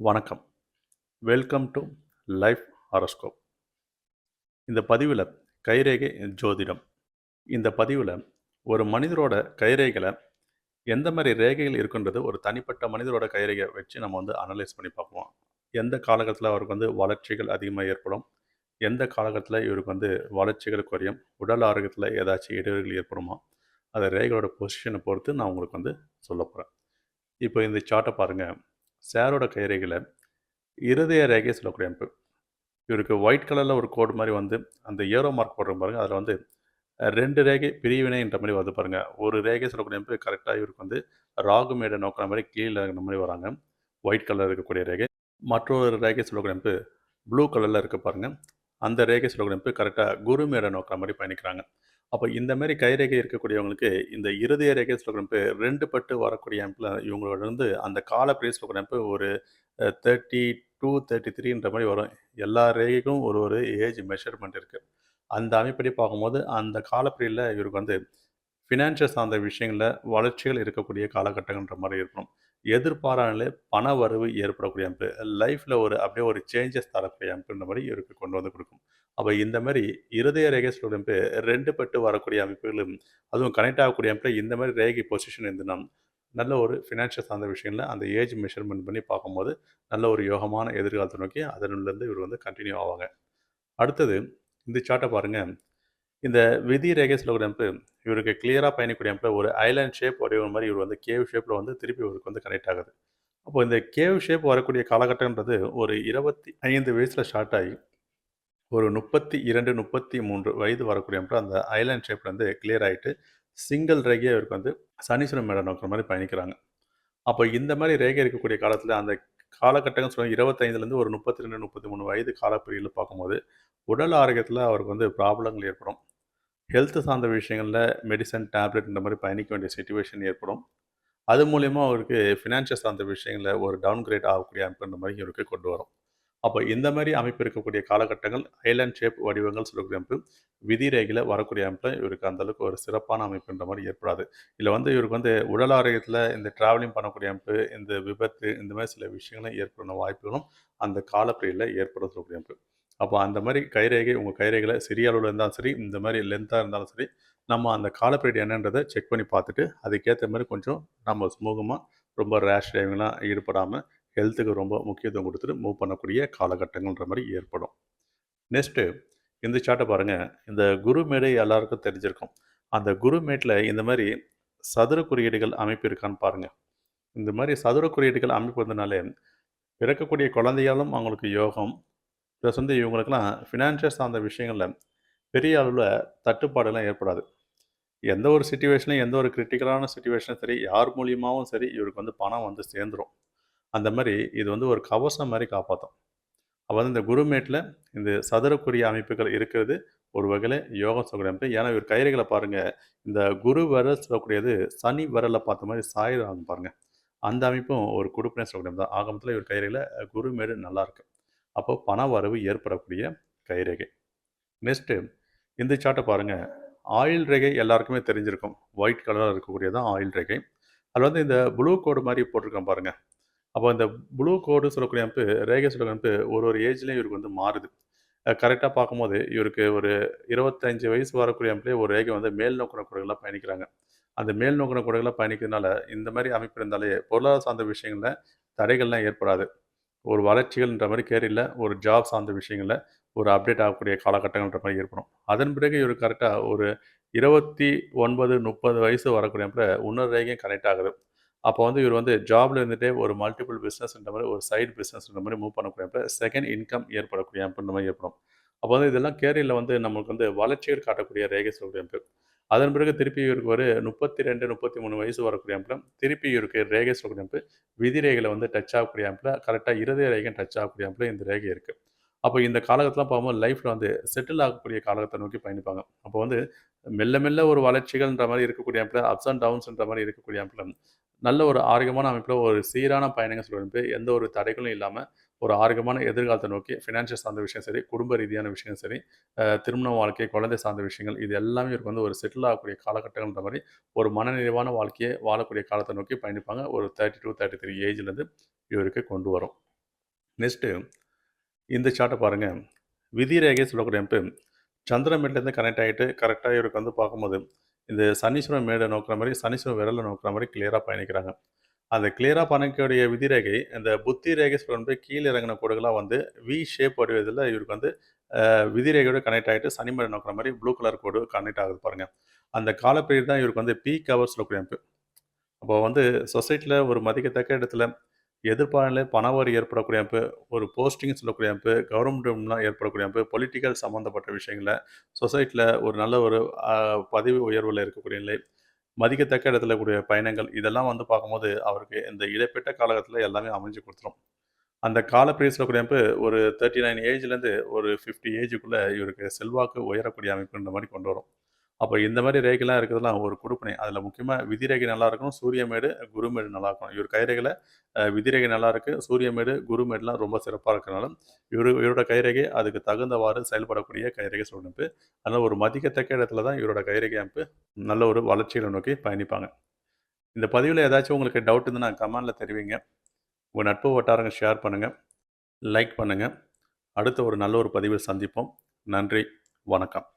வணக்கம். Welcome to life horoscope இந்த பதிவில் கைரேகை ஜோதிடம். இந்த பதிவில் ஒரு மனிதரோட கைரேகையில் எந்த மாதிரி ரேகைகள் இருக்குன்றது ஒரு தனிப்பட்ட மனிதரோட கைரேகை வச்சு நம்ம வந்து அனலைஸ் பண்ணி பார்ப்போம். எந்த காலகட்டத்தில் அவருக்கு வந்து வளர்ச்சிகள் அதிகமாக ஏற்படும்? எந்த காலகட்டத்தில் இவருக்கு வந்து வளர்ச்சிகள் குறையும்? உடல் ஆரோக்கியத்தில் ஏதாச்சும் இடைவெளிகள் ஏற்படுமா? அந்த ரேகையோட பொசிஷனை பொறுத்து நான் உங்களுக்கு வந்து சொல்ல போகிறேன் இப்போ இந்த சார்ட்டை பாருங்கள் சாரோட கைரேகையில் இருதய ரேகை சொல்லக்கூடிய அமைப்பு இவருக்கு ஒயிட் கலரில் ஒரு கோடு மாதிரி வந்து அந்த ஏரோ மார்க் போடுற பாருங்கள் அதில் வந்து ரெண்டு ரேகை பிரிவினைன்ற மாதிரி வந்து பாருங்கள் ஒரு ரேகை சொல்லக்கூடிய அமைப்பு கரெக்டாக இவருக்கு வந்து ராகு மேடை நோக்கிற மாதிரி கீழே இருக்கிற மாதிரி வராங்க. ஒயிட் கலரில் இருக்கக்கூடிய ரேகை. மற்றொரு ரேகை சொல்லக்கூடிய அமைப்பு ப்ளூ கலரில் இருக்க பாருங்கள் அந்த ரேகை சொல்லக்கூடிய அமைப்பு கரெக்டாக குரு மேடை நோக்கிற மாதிரி பயணிக்கிறாங்க. அப்போ இந்த மாதிரி கைரேகை இருக்கக்கூடியவங்களுக்கு இந்த இருதய ரேகை சொல்லக்கூடிய அமைப்பு ரெண்டு பட்டு வரக்கூடிய அமைப்புல இவங்களோட வந்து அந்த கால பிரிவு சொல்லக்கூடிய அமைப்பு ஒரு தேர்ட்டி டூ தேர்ட்டி த்ரீன்ற மாதிரி வரும். எல்லா ரேகைக்கும் ஒரு ஒரு ஏஜ் மெஷர்மெண்ட் இருக்குது அந்த அமைப்படி பார்க்கும்போது அந்த காலப்பிரியில் இவருக்கு வந்து ஃபினான்ஷியல் சார்ந்த விஷயங்களில் வளர்ச்சிகள் இருக்கக்கூடிய காலகட்டங்கள்ன்ற மாதிரி இருக்கணும் எதிர்பாராமலே பண வரவு ஏற்படக்கூடிய அமைப்பு லைஃப்பில் ஒரு அப்படியே ஒரு சேஞ்சஸ் தரக்கூடிய அமைப்புன்ற மாதிரி இவருக்கு கொண்டு வந்து கொடுக்கும். அப்போ இந்த மாதிரி இருதய ரேகை சொல்கிற அமைப்பு ரெண்டு பட்டு வரக்கூடிய அமைப்புகளும் அதுவும் கனெக்ட் ஆகக்கூடிய அமைப்பில் இந்த மாதிரி ரேகை பொசிஷன் இருந்துன்னா நல்ல ஒரு ஃபினான்ஷியல் சார்ந்த விஷயங்களில் அந்த ஏஜ் மெஷர்மெண்ட் பண்ணி பார்க்கும்போது நல்ல ஒரு யோகமான எதிர்காலத்தை நோக்கி அதனிலிருந்து இவர் வந்து கண்டினியூ ஆவாங்க. அடுத்தது இந்த சார்ட்டை பாருங்கள் இந்த விதி ரேகை சொல்லக்கூடிய அமைப்பு இவருக்கு கிளியராக பயணிக்கூடிய அமைப்பில் ஒரு ஐலாண்ட் ஷேப் வடிவம் மாதிரி இவர் வந்து கேவ் ஷேப்பில் வந்து திருப்பி இவருக்கு வந்து கனெக்ட் ஆகுது. அப்போ இந்த கேவ் ஷேப் வரக்கூடிய காலகட்டம்ன்றது ஒரு இருபத்தி ஐந்து வயசில் ஸ்டார்ட் ஆகி ஒரு முப்பத்தி இரண்டு முப்பத்தி மூன்று வயது வரக்கூடிய அமைப்பில் அந்த ஐலாண்ட் ஷேப்பில் வந்து கிளியர் ஆகிட்டு சிங்கிள் ரேகையாக இவருக்கு வந்து சனீஸ்வரன் மேடம் நோக்கிற மாதிரி பயணிக்கிறாங்க. அப்போ இந்த மாதிரி ரேகை இருக்கக்கூடிய காலத்தில் அந்த காலகட்டங்கள் சொல்லுவாங்க இருபத்தைந்துலேருந்து ஒரு முப்பத்தி ரெண்டு முப்பத்தி மூணு வயது காலப்பிரிவில் பார்க்கும்போது உடல் ஆரோக்கியத்தில் அவருக்கு வந்து ப்ராப்ளங்கள் ஏற்படும். ஹெல்த் சார்ந்த விஷயங்களில் மெடிசன் டேப்லெட் இந்த மாதிரி பயணிக்க வேண்டிய சுச்சுவேஷன் ஏற்படும். அது மூலயமா அவருக்கு ஃபினான்ஷியல் சார்ந்த விஷயங்களில் ஒரு டவுன் கிரேட் ஆகக்கூடிய அமைப்புன்ற மாதிரி இவருக்கு கொண்டு வரும். அப்போ இந்த மாதிரி அமைப்பு இருக்கக்கூடிய காலகட்டங்கள் ஐலாண்ட் ஷேப் வடிவங்கள் சொல்லக்கூடிய அமைப்பு விதிரேகையில் வரக்கூடிய அமைப்பில் இவருக்கு அந்தளவுக்கு ஒரு சிறப்பான அமைப்புன்ற மாதிரி ஏற்படாது. இல்லை வந்து இவருக்கு வந்து உடல் ஆரோக்கியத்தில் இந்த ட்ராவலிங் பண்ணக்கூடிய அமைப்பு இந்த விபத்து இந்த மாதிரி சில விஷயங்களும் ஏற்படும் வாய்ப்புகளும் அந்த காலப்பிரியில் ஏற்பட சொல்லக்கூடிய அமைப்பு. அப்போ அந்த மாதிரி கைரேகை உங்கள் கைரேகையில் சிறிய அளவில் இருந்தாலும் சரி இந்த மாதிரி லென்த்தாக இருந்தாலும் சரி நம்ம அந்த காலப்பீரியட் என்னன்றதை செக் பண்ணி பார்த்துட்டு அதுக்கேற்ற மாதிரி கொஞ்சம் நம்ம சுமூகமாக ரொம்ப ரேஷ் டிரைவிங்லாம் ஈடுபடாமல் ஹெல்த்துக்கு ரொம்ப முக்கியத்துவம் கொடுத்துட்டு மூவ் பண்ணக்கூடிய காலகட்டங்கள்ன்ற மாதிரி ஏற்படும். நெக்ஸ்ட்டு இந்த சார்ட்டை பாருங்கள் இந்த குரு மேடை எல்லாருக்கும் தெரிஞ்சிருக்கும். அந்த குரு மேட்டில் இந்த மாதிரி சதுர குறியீடுகள் அமைப்பு இருக்கான்னு பாருங்கள் இந்த மாதிரி சதுர குறியீடுகள் அமைப்பு வந்தனாலே பிறக்கக்கூடிய குழந்தையாலும் அவங்களுக்கு யோகம். ப்ளஸ் வந்து இவங்களுக்கெல்லாம் ஃபினான்ஷியல் சார்ந்த விஷயங்களில் பெரிய அளவில் தட்டுப்பாடெல்லாம் ஏற்படாது. எந்த ஒரு சுச்சுவேஷனையும் எந்த ஒரு கிரிட்டிக்கலான சுச்சுவேஷனும் சரி யார் மூலியமாகவும் சரி இவருக்கு வந்து பணம் வந்து சேர்ந்துரும். அந்த மாதிரி இது வந்து ஒரு கவசம் மாதிரி காப்பாற்றும் அப்போ வந்து இந்த குருமேட்டில் இந்த சதுரக்குரிய அமைப்புகள் இருக்கிறது ஒரு வகையில் யோகம் சொல்லக்கூடிய அமைப்பு ஏன்னா இவர் கயிறுகளை பாருங்கள் இந்த குரு விரல் சொல்லக்கூடியது சனி விரலை பார்த்த மாதிரி சாயுதாங்க பாருங்கள் அந்த அமைப்பும் ஒரு குடுப்பினை சொல்லக்கூடிய தான். ஆகமத்தில் இவர் கயிறுகளை குருமேடு நல்லா இருக்கு. அப்போ பண வரவு ஏற்படக்கூடிய கைரேகை. நெக்ஸ்ட்டு இந்த சார்ட்டை பாருங்கள் ஆயில் ரேகை எல்லாருக்குமே தெரிஞ்சிருக்கும். ஒயிட் கலரில் இருக்கக்கூடியதான் ஆயில் ரேகை. அதில் வந்து இந்த ப்ளூ கோடு மாதிரி போட்டிருக்கேன் பாருங்கள் அப்போ இந்த ப்ளூ கோடு சொல்லக்கூடிய அமைப்பு ரேகை சொல்லக்கூடிய அமைப்பு ஒரு ஒரு ஏஜ்லேயும் இவருக்கு வந்து மாறுது. கரெக்டாக பார்க்கும்போது இவருக்கு ஒரு இருபத்தஞ்சு வயசு வரக்கூடிய அமைப்புலேயே ஒரு ரேகை வந்து மேல் நோக்கின குடைகளாக பயணிக்கிறாங்க. அந்த மேல் நோக்கின குடைகளாக பயணிக்கிறதுனால இந்த மாதிரி அமைப்பு இருந்தாலே பொருளாதார சார்ந்த விஷயங்களில் தடைகள்லாம் ஏற்படாது. ஒரு வளர்ச்சிகள்ன்ற மாதிரி கேரியில் ஒரு ஜாப் சார்ந்த விஷயங்களில் ஒரு அப்டேட் ஆகக்கூடிய காலகட்டங்கள்ன்ற மாதிரி ஏற்படும். அதன் பிறகு இவர் கரெக்டாக ஒரு இருபத்தி ஒன்பது முப்பது வயசு வரக்கூடிய அப்புறம் இன்னொரு ரேகையும் கனெக்ட் ஆகுது. அப்போ வந்து இவர் வந்து ஜாப்ல இருந்துட்டே ஒரு மல்டிபிள் பிஸ்னஸ்ன்ற மாதிரி ஒரு சைடு பிஸ்னஸ்ன்ற மாதிரி மூவ் பண்ணக்கூடிய அமைப்பு செகண்ட் இன்கம் ஏற்படக்கூடிய அப்படின்ற மாதிரி ஏற்படும். அப்போ வந்து இதெல்லாம் கேரியரில் வந்து நமக்கு வந்து வளர்ச்சிகள் காட்டக்கூடிய ரேகை சொல்லக்கூடிய அமைப்பு. அதன் பிறகு திருப்பி இவருக்கு ஒரு முப்பத்தி ரெண்டு முப்பத்தி மூணு வயசு வரக்கூடிய அமைப்பில் திருப்பி இவருக்கு ரேகை சொல்லக்கூடிய அமைப்பு. விதி ரேகையில் வந்து டச் ஆகக்கூடிய அமைப்பில் கரெக்டாக இருதய ரேகை டச் ஆகக்கூடிய அமைப்பில் இந்த ரேகை இருக்குது அப்போ இந்த காலகட்டத்தில் பார்க்கும்போது லைஃப்பில் வந்து செட்டில் ஆகக்கூடிய காலகட்டத்தை நோக்கி பயணிப்பாங்க. அப்போ வந்து மெல்ல மெல்ல ஒரு வளர்ச்சிகள்ன்ற மாதிரி இருக்கக்கூடிய அமைப்பில் அப்ஸ் அண்ட் டவுன்ஸ்ன்ற மாதிரி இருக்கக்கூடிய அமைப்பில் நல்ல ஒரு ஆரோக்கியமான அமைப்பில் ஒரு சீரான பயணங்கள் சொல்லிட்டு எந்த ஒரு தடைகளும் இல்லாமல் ஒரு ஆரோக்கியமான எதிர்காலத்தை நோக்கி ஃபினான்ஷியல் சார்ந்த விஷயம் சரி குடும்ப ரீதியான விஷயம் சரி திருமண வாழ்க்கை குழந்தை சார்ந்த விஷயங்கள் இது எல்லாமே இவருக்கு வந்து ஒரு செட்டில் ஆகக்கூடிய காலகட்டங்கள்ன்ற மாதிரி ஒரு மனநிறைவான வாழ்க்கையை வாழக்கூடிய காலத்தை நோக்கி பயணிப்பாங்க. ஒரு தேர்ட்டி டூ தேர்ட்டி த்ரீ ஏஜ்லேருந்து இவருக்கு கொண்டு வரும். நெக்ஸ்ட்டு இந்த சார்ட்டை பாருங்கள் விதி ரேகை சொல்லக்கூடிய அமைப்பு சந்திரமேட்லேருந்து கனெக்ட் ஆகிட்டு கரெக்டாக இவருக்கு வந்து பார்க்கும்போது இந்த சனீஸ்வரன் மேடை நோக்கிற மாதிரி சனீஸ்வரன் விரலை நோக்கிற மாதிரி கிளியராக பயணிக்கிறாங்க. அந்த கிளியராக பயணிக்கக்கூடிய விதிரேகை இந்த புத்தி ரேகை சொல்லும்போது கீழே இறங்கின கோடுகளாக வந்து வி ஷேப் வடிவதில் இவருக்கு வந்து அஹ், கனெக்ட் ஆகிட்டு சனிமேடை நோக்கிற மாதிரி ப்ளூ கலர் கோடு கனெக்ட் ஆகுது பாருங்கள் அந்த காலப்பீரியட் தான் இவருக்கு வந்து பீக் ஹவர்ஸ் சொல்லக்கூடிய அமைப்பு அப்போ வந்து சொசைட்டியில் ஒரு மதிக்கத்தக்க இடத்துல எதிர்பாரில் பணவரி ஏற்படக்கூடிய அமைப்பு ஒரு போஸ்டிங் சொல்லக்கூடிய அமைப்பு கவர்மெண்ட்லாம் ஏற்படக்கூடிய அமைப்பு பொலிட்டிக்கல் சம்மந்தப்பட்ட விஷயங்களில் சொசைட்டியில் ஒரு நல்ல ஒரு பதவி உயர்வில் இருக்கக்கூடிய நிலை மதிக்கத்தக்க இடத்துல கூடிய பயணங்கள் இதெல்லாம் வந்து பார்க்கும்போது அவருக்கு இந்த இடைப்பட்ட காலகட்டத்தில் எல்லாமே அமைஞ்சு கொடுத்துரும். அந்த கால பீரியட் கூடிய அமைப்பு ஒரு தேர்ட்டி நைன் ஏஜ்லேருந்து ஒரு ஃபிஃப்டி ஏஜுக்குள்ளே இவருக்கு செல்வாக்கு உயரக்கூடிய அமைப்புன்ற மாதிரி கொண்டு வரும். அப்போ இந்த மாதிரி ரேகைலாம் இருக்கிறதுலாம் ஒரு கொடுப்பினை. அதில் முக்கியமாக விதிரேகை நல்லா இருக்கணும் சூரியமேடு குருமேடு நல்லா இருக்கணும் இவர் கைரேகையில் விதிரேகை நல்லா இருக்கு சூரியமேடு குருமேடுலாம் ரொம்ப சிறப்பாக இருக்கிறனால இவரு இவரோட கைரேகை அதுக்கு தகுந்தவாறு செயல்படக்கூடிய கைரேகை சொல்லமைப்பு அதனால் ஒரு மதிக்கத்தக்க இடத்துல தான் இவரோட கைரேகை அமைப்பு நல்ல ஒரு வளர்ச்சிகளை நோக்கி பயணிப்பாங்க. இந்த பதிவில் ஏதாச்சும் உங்களுக்கு டவுட் இருந்ததுன்னா கமெண்டில் தெரிவிங்க. உங்கள் நட்பு வட்டாரங்க ஷேர் பண்ணுங்கள் லைக் பண்ணுங்கள் அடுத்த ஒரு நல்ல ஒரு பதிவில் சந்திப்போம். நன்றி வணக்கம்.